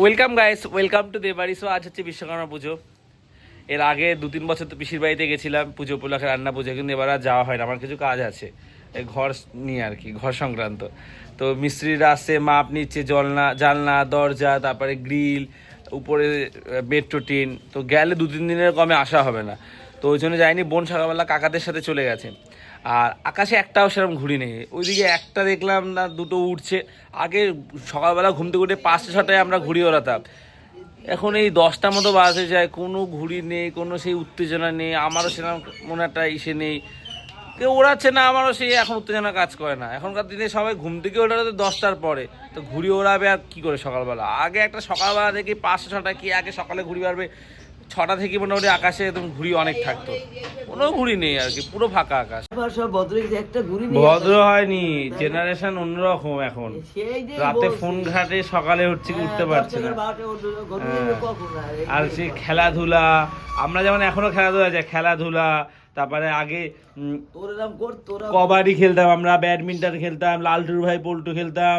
Welcome guys welcome to দেবাড়ি so আজ হচ্ছে বিশ্বকর্মা পুজো। এর আগে দু তিন বছর তো পিসির বাড়িতে গেছিলাম, পুজো উপলক্ষে রান্না পুজো, কিন্তু এবার আর যাওয়া হয় না। আমার কিছু কাজ আছে ঘর নিয়ে আর কি, ঘর সংক্রান্ত। তো মিস্ত্রিরা আসছে মাপ নিচ্ছে, জলনা, জানলা, দরজা, তারপরে গ্রিল, উপরে বেড টিন। তো গেলে দু তিন দিনের কমে আসা হবে না। তো ওই জন্য যাইনি, বোন সকালবেলা কাকাদের সাথে চলে গেছে। আর আকাশে একটাও সেরকম ঘুরি নেই। ওইদিকে একটা দেখলাম না, দুটো উঠছে। আগে সকালবেলা ঘুম থেকে উঠে পাঁচটা, ছটায় আমরা ঘুড়ি ওড়াতাম। এখন এই দশটা মতো বাজে যায়, কোনো ঘুড়ি নেই, কোনো সেই উত্তেজনা নেই, আমারও সেরকম মনে একটা ইসে নেই। কেউ ওড়াচ্ছে না, আমারও সেই এখন উত্তেজনা কাজ করে না। এখনকার দিনে সবাই ঘুম থেকে ওঠাতে দশটার পরে। তো ঘুড়ি ওড়াবে আর কী করে সকালবেলা? আগে একটা সকালবেলা থেকে পাঁচটা ছটা কি আগে সকালে ঘুড়ি পারবে ছটা থেকে মোটামুটি আকাশে একদম ঘুড়ি অনেক থাকতো। কোনো ঘুড়ি নেই আর কি পুরো ফাঁকা আকাশ। ভদ্র হয়নি জেনারেশন অন্যরকম এখন। রাতে ফোন ঘাটে সকালে হচ্ছে উঠতে হ্যাঁ, পারছে না। হ্যাঁ। আর সে সেই খেলাধুলা আমরা যেমন এখনও খেলাধুলা যায় খেলাধুলা তারপরে আগে কবাডি খেলতাম আমরা ব্যাডমিন্টন খেলতাম লালটুর ভাই পল্টু খেলতাম।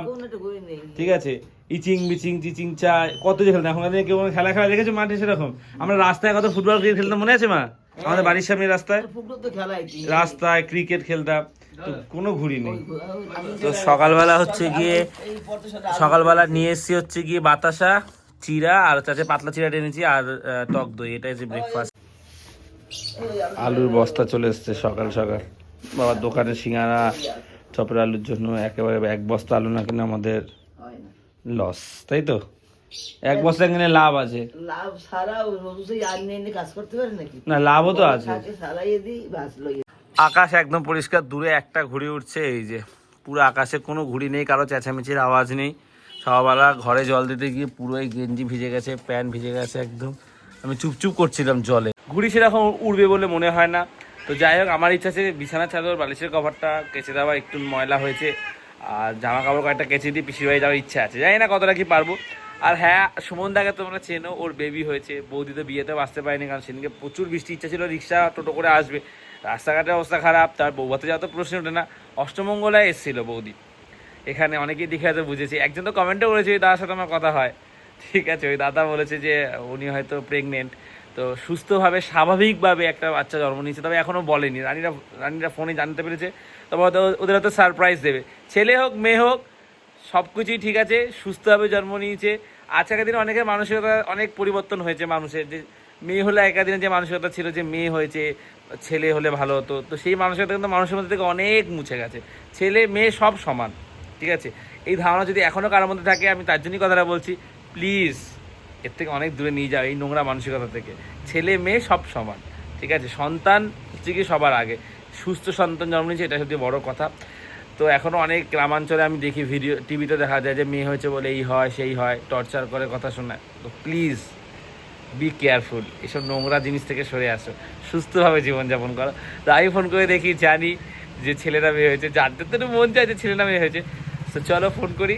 ঠিক আছে? ইচিং বিচিং চিচিং চা কত যে খেলতাম। এখন কেউ খেলা খেলা দেখেছ মাঠে সেরকম? আমরা রাস্তায় কত ফুটবল ক্রিকেট খেলতাম মনে আছে মা? আমাদের বাড়ির সামনে রাস্তায়? রাস্তায় ক্রিকেট খেলতাম। তো কোনো ঘুরি নেই। তো সকালবেলা হচ্ছে গিয়ে সকালবেলা নিয়ে এসেছি হচ্ছে গিয়ে বাতাসা চিরা আর হচ্ছে পাতলা চিরাটা এনেছি আর টক দই। এটা হচ্ছে ব্রেকফাস্ট আলুর বস্তা চলে এসছে সকাল সকাল। বাবার দোকানে সিঙ্গারা চপের আলুর জন্য একেবারে এক বস্তা আলু না কিনে আমাদের লস তাই তো? এক বস্তা কিনে লাভ আছে। লাভ ছাড়া ওই রোজই আর নিয়ে নিয়ে কাজ করতে পারে নাকি? না লাভও তো আছে। আকাশ একদম পরিষ্কার দূরে একটা ঘুড়ি উঠছে এই যে পুরো আকাশে কোনো ঘুড়ি নেই কারও চেঁচামেচির আওয়াজ নেই। সকালবেলা ঘরে জল দিতে গিয়ে পুরো এই গেঞ্জি ভিজে গেছে প্যান্ট ভিজে গেছে একদম। আমি চুপচুপ করছিলাম জলে। ঘুড়ি সেরকম উড়বে বলে মনে হয় না। তো যাই হোক, আমার ইচ্ছা আছে বিছানা, চাদর, বালিশের কভারটা কেচে দেওয়া, একটু ময়লা হয়েছে। আর জামা কাপড় কয়েকটা কেচে দিয়ে পিসির বাড়ি যাওয়ার ইচ্ছা আছে। জানি না কতটা কি পারব। আর হ্যাঁ সুমন দাকে তোমরা চেনো, ওর বেবি হয়েছে। বৌদি তো বিয়েতেও আসতে পারেনি, কারণ সেদিনকে প্রচুর বৃষ্টি, ইচ্ছা ছিল রিক্সা, টোটো করে আসবে। রাস্তাঘাটের অবস্থা খারাপ, তার বৌভাতে যাওয়া তো প্রশ্ন ওঠে না। অষ্টমঙ্গলায় এসেছিল বৌদি। এখানে অনেকেই দেখে হয়তো বুঝেছি। একজন তো কমেন্টও করেছে, ওই দাদার সাথে আমার কথা হয়। ঠিক আছে, ওই দাদা বলেছে যে, উনি হয়তো প্রেগনেন্ট তো সুস্থভাবে, স্বাভাবিকভাবে একটা বাচ্চা জন্ম নিয়েছে, তবে এখনও বলেনি। রানীরা রানীরা ফোনে জানতে পেরেছে, তবে হয়তো ওদের হয়তো সারপ্রাইজ দেবে। ছেলে হোক, মেয়ে হোক সব কিছুই ঠিক আছে, সুস্থভাবে জন্ম নিয়েছে। আজকের দিনে অনেকের মানসিকতা অনেক পরিবর্তন হয়েছে মানুষের, যে মেয়ে হলে একা দিনে যে মানসিকতা ছিল যে মেয়ে হয়েছে, ছেলে হলে ভালো হতো, তো সেই মানসিকতা কিন্তু মানুষের মধ্যে থেকে অনেক মুছে গেছে। ছেলে, মেয়ে সব সমান, ঠিক আছে? এই ধারণা যদি এখনও কারোর মধ্যে থাকে, আমি তার জন্যই কথাটা বলছি প্লিজ এর থেকে অনেক দূরে নিয়ে যাও এই নোংরা মানসিকতা থেকে। ছেলে মেয়ে সব সমান, ঠিক আছে? সন্তান হচ্ছে কি সবার আগে। সুস্থ সন্তান জন্ম নিয়েছে, এটা সত্যি বড় কথা। তো এখনও অনেক গ্রামাঞ্চলে আমি দেখি ভিডিও, টিভিতে দেখা যায় যে মেয়ে হয়েছে বলে এই হয়, সেই হয়, টর্চার করে কথা শোনায়। তো প্লিজ, বি কেয়ারফুল, এসব নোংরা জিনিস থেকে সরে আসো। সুস্থভাবে জীবনযাপন করো। তো আমি ফোন করে দেখি, জানি যে ছেলেরা মেয়ে হয়েছে। জানতে তো মন চায় যে ছেলেরা মেয়ে হয়েছে। তো চলো ফোন করি।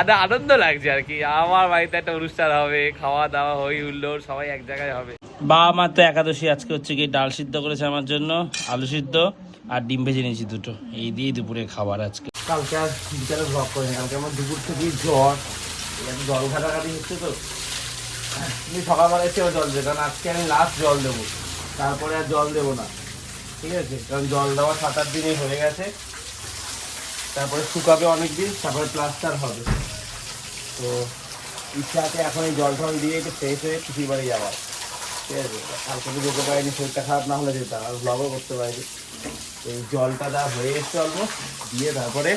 আদা আনন্দ লাগছে আর কি। আমার বাড়িতে একটা অনুষ্ঠান হবে খাওয়া দাওয়া হই হুল্লোড় সবাই এক জায়গায় হবে। বাবা মার তো একাদশী আজকে হচ্ছে কি ডাল সিদ্ধ করেছে আমার জন্য আলু সিদ্ধ আর ডিম ভেজে নিয়েছি দুটো। এই দিয়ে দুপুরে খাবার আজকে। কালকে আর বিকালে ব্লগ করে কালকে আমার দুপুর থেকে জ্বর। জল ঘাটাঘাটি হচ্ছে তো। আমি সকালবেলা এসে জল দেবো কারণ আজকে আমি লাস্ট জল দেবো। তারপরে আর জল দেবো না। ঠিক আছে? কারণ জল দেওয়া সাত আট দিনই হয়ে গেছে। তারপরে শুকাবে অনেক দিন তারপরে প্লাস্টার হবে। তো ইচ্ছা আছে এখন এই জল টল দিয়ে একটু ফ্রেশ হয়ে পিসির বাড়ি যাওয়ার ঠিক আছে? কালকে তো যেতে পারিনি, শরীরটা খারাপ না হলে যেতাম, আর ব্লগও করতে পারিনি। এই জলটা দা হয়ে এসছে অলমোস্ট দিয়ে তারপরে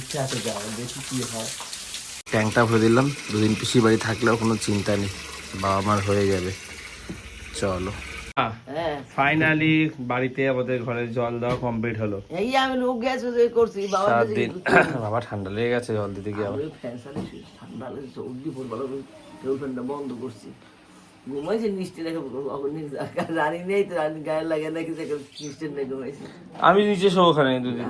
ইচ্ছা আছে যাওয়ার দেখি কী হয়। ট্যাঙ্কটা ভরে দিলাম, দুদিন পিসির বাড়ি থাকলেও কোনো চিন্তা নেই, বাবা মার হয়ে যাবে। চলো। ফাইনালি বাড়িতে আমাদের ঘরে জল দেওয়া কমপ্লিট হলো। এই আমি লোক গ্যাস করছি বাবা দিন বাবা ঠান্ডা লেগে গেছে জল দিতে গিয়ে আবার। ঠান্ডা লেগে সর্দি কেউ ঠান্ডা বন্ধ করছি। ঘুমাইছে জানি নেই তো রানী গায়ে লাগে নাকি নেই ঘুমাইছে। আমি নিচে শো ওখানে দুদিন।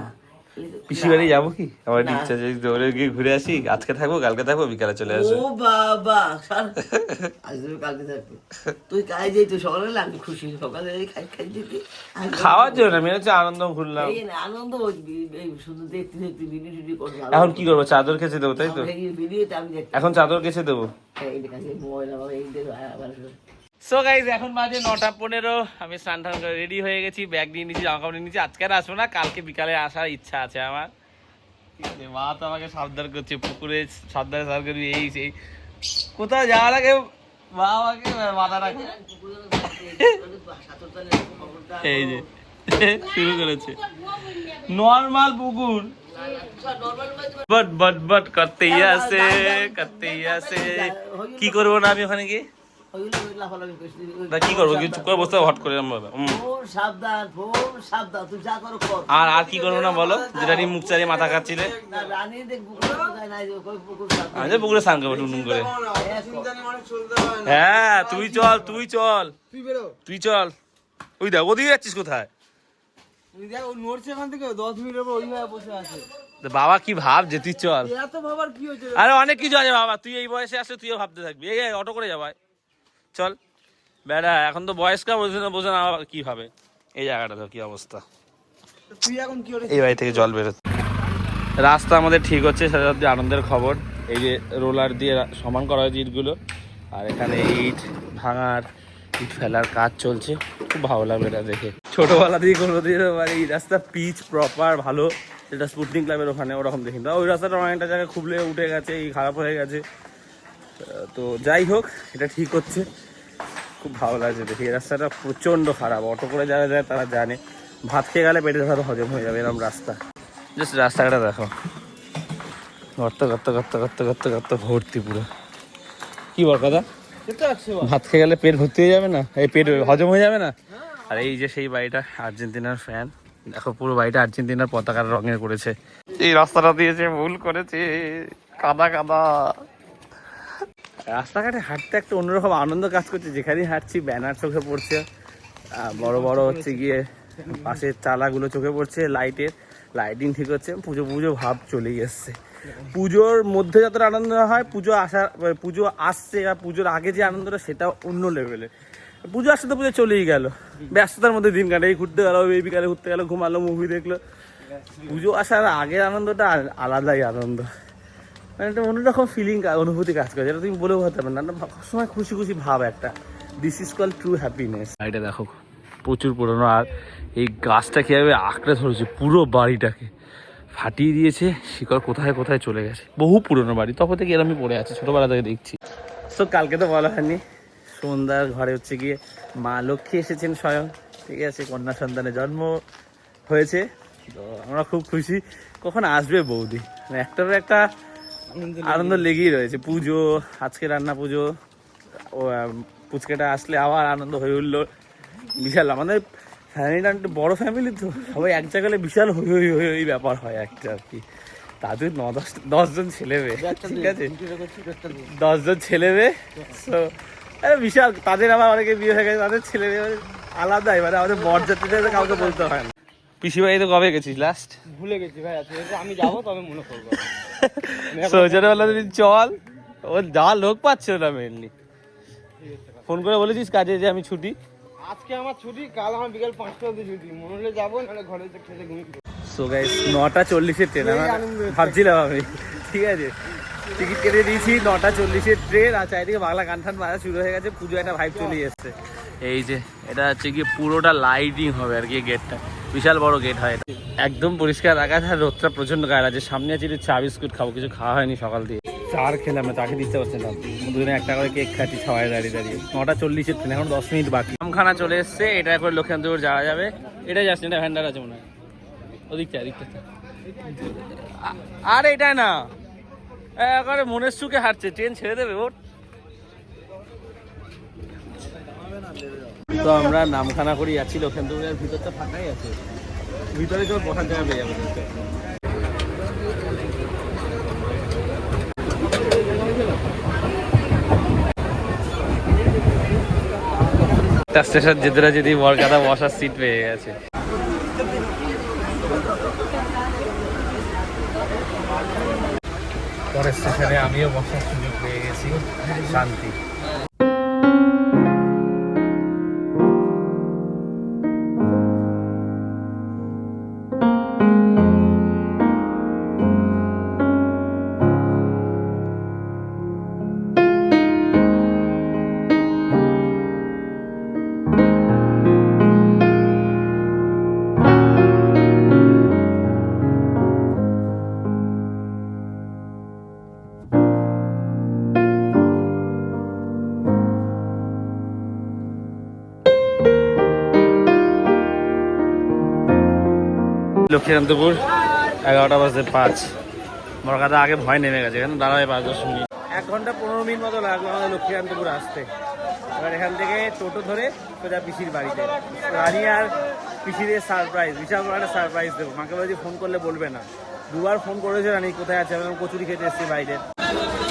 পিসি বাড়ি যাব কি? আমার ইচ্ছা যে দৌড়ে গিয়ে ঘুরে আসি আজকে থাকব কালকে থাকব বিকালে চলে আসব। ও বাবা সার- আজ তুমি কালকে থাকবে। তুই কাজ যেত সকালে আমি খুশি। সকালে খাই খাই আর খাওয়ার জন্য আমি হচ্ছে আনন্দ ঘুরলাম। আনন্দ শুধু দেখতে দেখতে ভিডিও টিডিও করে ভালো এখন কি করব চাদর কেচে দেবো তাই তো? এখন চাদর কেচে দেবো। এই মোবাইল আমার এই দেখো সো গাইজ এখন বাজে নটা পনেরো। আমি স্নান টান করে রেডি হয়ে গেছি ব্যাগ নিয়ে নিয়েছি, জামা কাপড় নিয়ে আজকে আর আসব না, কালকে বিকালে আসার ইচ্ছা আছে আমার। মা তো আমাকে সাবধান করছে, পুকুরে সাবধানে সার করবি, এই সেই। কোথাও যাওয়ার আগে মা আমাকে মাথা রাখে এই যে, শুরু করেছে। নর্মাল পুকুর। বট বট বট করতেই আছে করতেই আছে। কি করব না আমি ওখানে গিয়ে? কি করব? চুপ করে বসতে হবে হট করে এরম ভাবে হুম। ফোন সাবধান ফোন সাবধান তুই যা করো কর। আর আর কি করব না বলো? যেটা নিয়ে মুখ চালিয়ে মাথা আমি পুকুরে স্নান করব করে। হ্যাঁ তুই চল তুই চল। তুই চল। ওই দেখ ওদিকে যাচ্ছিস কোথায়? বাবা কি ভাব যে তুই চল। এত ভাবার কি হয়েছে? আরে অনেক কিছু আছে বাবা তুই এই বয়সে আসলে তুইও ভাবতে থাকবি। এই এই, অটো করে যাবাই চল। বেড়া এখন তো বয়স্কা বোঝে না বোঝে না আবার কি ভাবে এই জায়গাটা তো কি অবস্থা? তুই এখন কি করে এই বাড়ি থেকে জল বেরোচ্ছে। রাস্তা আমাদের ঠিক হচ্ছে সেটা আনন্দের খবর। এই যে রোলার দিয়ে সমান করা হয়েছে ইটগুলো আর এখানে ইট ভাঙার ইট ফেলার কাজ চলছে। খুব ভালো লাগবে এটা দেখে। ছোটোবেলা দিয়ে কোনো দিন মানে এই রাস্তা পিচ প্রপার ভালো। যেটা স্পুটনিক ক্লাবের ওখানে ওরকম দেখি না ওই রাস্তাটা অনেকটা জায়গায় খুবলে উঠে গেছে এই খারাপ হয়ে গেছে। তো যাই হোক এটা ঠিক হচ্ছে। খুব ভালো লাগছে দেখি। এই রাস্তাটা প্রচণ্ড খারাপ। অটো করে যারা যায় তারা জানে। ভাত খেয়ে গেলে পেটে ধরো হজম হয়ে যাবে এরকম রাস্তা। জাস্ট রাস্তাটা দেখো। গর্ত গর্ত গর্ত গর্ত গর্ত গর্ত ভর্তি পুরো। কি বল কথা? ভাত খেয়ে গেলে পেট ভর্তি হয়ে যাবে না? এই পেট হজম হয়ে যাবে না? আর এই যে সেই বাড়িটা আর্জেন্টিনার ফ্যান দেখো পুরো বাড়িটা আর্জেন্টিনার পতাকার রঙের করেছে। এই রাস্তাটা দিয়েছে ভুল করেছে কাদা কাদা। রাস্তাঘাটে হাঁটতে একটা অন্যরকম আনন্দ কাজ করছে। যেখানেই হাঁটছি, ব্যানার চোখে পড়ছে বড় বড় হচ্ছে গিয়ে পাশের চালাগুলো চোখে পড়ছে, লাইটের, লাইটিং ঠিক হচ্ছে, পুজো পুজো ভাব চলেই এসছে। পুজোর মধ্যে যতটা আনন্দ হয়, পুজো আসা, পুজো আসছে আর পুজোর আগে যে আনন্দটা সেটা অন্য লেভেলে পুজো আসতে তো পুজো চলেই গেল। ব্যস্ততার মধ্যে দিন কাটে ঘুরতে গেলো, এই বিকালে ঘুরতে গেলো, ঘুমালো মুভি দেখল। পুজো আসার আগের আনন্দটা আলাদাই আনন্দ। মানে একটা অন্যরকম ফিলিং অনুভূতি কাজ করে যেটা তুমি বলেও হতে পারবে না। সবসময় খুশি খুশি ভাব একটা। This is call true happiness এটা দেখো প্রচুর পুরনো আর এই গাছটা কীভাবে আঁকড়ে ধরেছে পুরো বাড়িটাকে। ফাটিয়ে দিয়েছে শিকড় কোথায় কোথায় চলে গেছে। বহু পুরনো বাড়ি তখন থেকে এরমই পড়ে আছে ছোটোবেলা থেকে দেখছি। তো কালকে তো বলা হয়নি। সন্ধ্যার ঘরে হচ্ছে গিয়ে মা লক্ষ্মী এসেছেন স্বয়ং। ঠিক আছে কন্যা সন্তানের জন্ম হয়েছে। তো আমরা খুব খুশি। কখন আসবে বৌদি? মানে একটার একটা আনন্দ লেগেই রয়েছে। পুজো আজকে রান্না পুজো ও পুচকেটা আসলে আবার আনন্দ হয়ে উঠল। বিশাল আমাদের ফ্যামিলিটা একটু বড় ফ্যামিলি তো। সবাই এক জায়গায় বিশাল হই হই হই হই ব্যাপার হয় একটা আর কি। তাদের ন দশ দশজন ছেলে মেয়ে ঠিক আছে? দশজন ছেলে মেয়ে তো আরে বিশাল তাদের আবার অনেকে বিয়ে হয়ে গেছে তাদের ছেলে মেয়ে আলাদাই মানে আমাদের বরযাত্রীদের কাউকে বলতে হয় না। পিসি বাড়িতে কবে গেছিস লাস্ট ভুলে গেছি ভাই আমি যাব তবে মনে করব। বলল তুমি চল। ও যা লোক পাচ্ছে না মেনলি ফোন করে বলেছিস কাজে যে আমি ছুটি। আজকে আমার ছুটি কাল আমার বিকাল পাঁচটা অব্দি ছুটি। মনে হলে যাব নাহলে ঘরে খেতে ঘুমিয়ে সো গাইস নটা চল্লিশের ট্রেন আমার ভাবছিলাম আমি। ঠিক আছে। টিকিট কেটে দিয়েছি নটা চল্লিশের ট্রেন আর চারিদিকে বাংলা গান টান বাজা শুরু হয়ে গেছে পুজো একটা ভাইব চলে এসছে। এই যে এটা হচ্ছে গিয়ে পুরোটা লাইটিং হবে আর কি গেটটা বিশাল বড় গেট হয় একদম পরিষ্কার আকাশ আর রোদটা প্রচণ্ড গায়ে আছে সামনে আছে চা বিস্কুট খাব, কিছু খাওয়া হয়নি সকাল দিয়ে চার খেলাম, না, তাকে দিতে পারছে না। দুজনে একটা করে কেক খাচ্ছি, সবাই দাঁড়িয়ে দাঁড়িয়ে। নটা চল্লিশের ট্রেন এখন দশ মিনিট বাকি। আমখানা চলে এসছে, এটা করে লক্ষ্মীকান্তপুর যাওয়া যাবে। এটা যাচ্ছে এটা ভ্যান্ডার আছে মনে হয়। ওদিকটা ওদিকটা আর এটা না। একেবারে মনের সুখে হাঁটছে ট্রেন ছেড়ে দেবে ওর তো আমরা নামখানা করি, যাচ্ছি লক্ষেন্দুরের ভিতরটা ফাঁকাই আছে। ভিতরে তো বসার জায়গা পেয়ে যাবে। স্টেশন যেতে যদি বরকাতা বসার সিট পেয়ে গেছে। পরের স্টেশনে আমিও বসার সুযোগ পেয়ে গেছি। শান্তি। লক্ষ্মীকান্তপুর এগারোটা বাজে পাঁচ। বড়কাদা আগে ভয় নেমে গেছে এখানে দাঁড়ায় পাঁচ দশ মিনিট এক ঘণ্টা পনেরো মিনিট মতো লাগল আমাদের লক্ষ্মীকান্তপুর আসতে। এবার এখান থেকে টোটো ধরে সোজা পিসির বাড়িতে। রানি আর পিসিদের সারপ্রাইজ বিশাল বড় একটা সারপ্রাইজ দেবো। মাকে বলেছি ফোন করলে বলবে না। দুবার ফোন করেছে রানি কোথায় আছে? আমি কচুরি খেতে এসেছি বাইরে।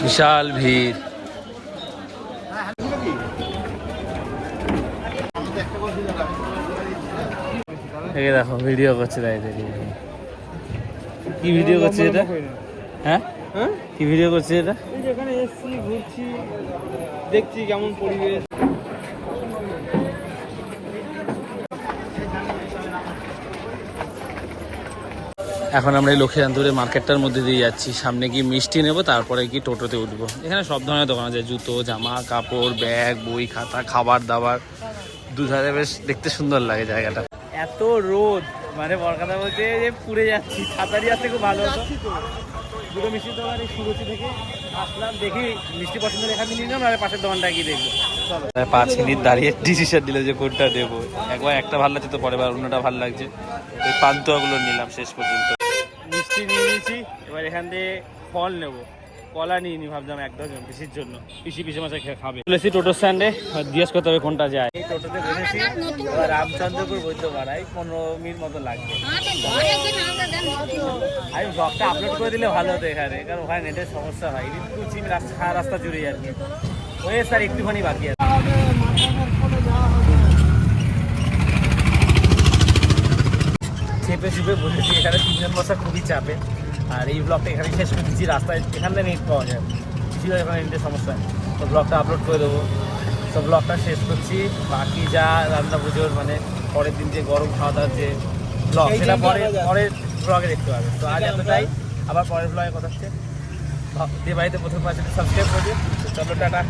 বিশাল ভিড়। এই দেখো ভিডিও করছে তাই কি ভিডিও করছে এটা? হ্যাঁ? হ্যাঁ? কি ভিডিও করছে এটা? এই যে এখানে এসছি ঘুরছি দেখছি কেমন পরিবেশ। এখন আমরা এই লক্ষ্মীকান্তপুরের মার্কেটটার মধ্যে দিয়ে যাচ্ছি। সামনে গিয়ে মিষ্টি নেব তারপরে কি টোটোতে উঠবো। এখানে সব ধরনের দোকান আছে জুতো জামা কাপড় ব্যাগ বই খাতা খাবার দাবার। দুধারে বেশ দেখতে সুন্দর লাগে জায়গাটা। এত রোদ। মানে বরকাতা বলছে যে পুড়ে যাচ্ছি ছাতারি আসতে খুব ভালো হতো। দুটো মিষ্টির দোকান এই সুরচি থেকে আসলাম দেখি মিষ্টি পছন্দ এখানে নিয়ে নিলাম আর পাশের দোকানটা গিয়ে দেখব। পাঁচ মিনিট দাঁড়িয়ে ডিসিশন দিল যে কোনটা দেবো। একবার একটা ভালো লাগছে তো পরের বার অন্যটা ভালো লাগছে। ওই পান্তুয়াগুলো নিলাম শেষ পর্যন্ত। মিষ্টি নিয়ে নিয়েছি এবার এখান থেকে ফল নেব। কলা নিয়ে নি ভাবলাম এক ডজন পিসির জন্য। পিসি পিসি মাসে খাবে। চলেছি টোটো স্ট্যান্ডে। জিজ্ঞেস করতে হবে কোনটা যায়। এই টোটোতে বসেছি। এবার রামচন্দ্রপুর বৈদ্যপাড়ায় পনেরো মিনিট মতো লাগবে। আমি ব্লগটা আপলোড করে দিলে ভালো হতো এখানে। কারণ ওখানে নেটের সমস্যা হয়। করছি আমি রাস্তা রাস্তা জুড়ে আর কি। ওই স্যার একটুখানি বাকি আছে। চেপে চুপে বসেছি। এখানে তিনজন বসা খুবই চাপে। আর এই ব্লগটা এখানে শেষ করে দিচ্ছি রাস্তায় এখান থেকে নেট পাওয়া যায়। কিছু এখানে নেটের সমস্যা তো ব্লগটা আপলোড করে দেবো। তো ব্লগটা শেষ করছি। বাকি যা রান্না পুজোর মানে পরের দিন যে গরম খাওয়া দাওয়ার যে ব্লগ সেটা পরে পরের ব্লগে দেখতে পাবে। তো আজ এতটাই। আবার পরের ব্লগে কথা হচ্ছে। যে বাড়িতে প্রথম পাঁচ সাবস্ক্রাইব করে দিন চলো টাটা।